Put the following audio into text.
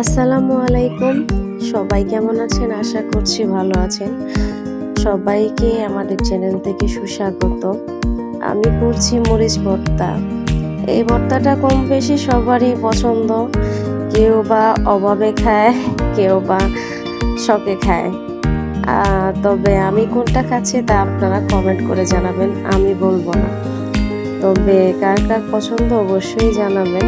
আসসালামু আলাইকুম। সবাই কেমন আছেন? আশা করছি ভালো আছেন। সবাইকে আমাদের চ্যানেল থেকে সুস্বাগত। আমি করছি মরিচ ভর্তা। এই ভর্তাটা কম বেশি সবারই পছন্দ। কেউ বা অভাবে খায়, কেউ বা শখে খায়। তবে আমি কোনটা খাচ্ছি তা আপনারা কমেন্ট করে জানাবেন। আমি বলব না। তবে কার কার পছন্দ অবশ্যই জানাবেন।